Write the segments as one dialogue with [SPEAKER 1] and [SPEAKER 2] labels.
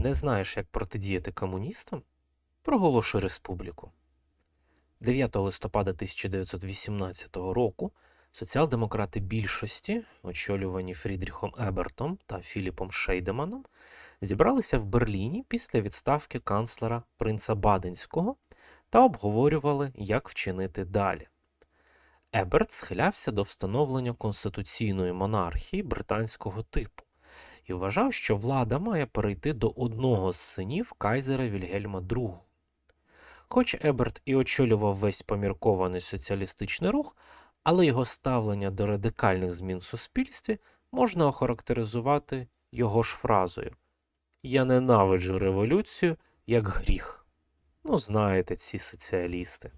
[SPEAKER 1] Не знаєш, як протидіяти комуністам? Проголошуй республіку. 9 листопада 1918 року соціал-демократи більшості, очолювані Фрідріхом Ебертом та Філіпом Шейдеманом, зібралися в Берліні після відставки канцлера принца Баденського та обговорювали, як вчинити далі. Еберт схилявся до встановлення конституційної монархії британського типу і вважав, що влада має перейти до одного з синів кайзера Вільгельма II. Хоч Еберт і очолював весь поміркований соціалістичний рух, але його ставлення до радикальних змін в суспільстві можна охарактеризувати його ж фразою Я ненавиджу революцію як гріх. Ну, знаєте, ці соціалісти.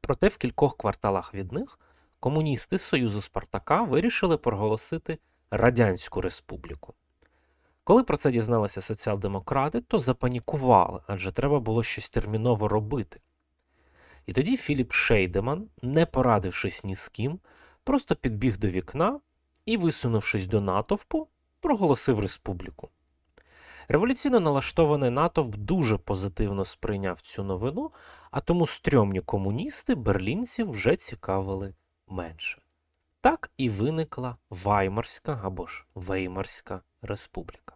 [SPEAKER 1] Проте в кількох кварталах від них комуністи з Союзу Спартака вирішили проголосити Радянську Республіку. Коли про це дізналися соціал-демократи, то запанікували, адже треба було щось терміново робити. І тоді Філіп Шейдеман, не порадившись ні з ким, просто підбіг до вікна і, висунувшись до натовпу, проголосив республіку. Революційно налаштований натовп дуже позитивно сприйняв цю новину, а тому стрьомні комуністи берлінців вже цікавили менше. Так і виникла Ваймарська або ж Веймарська республіка.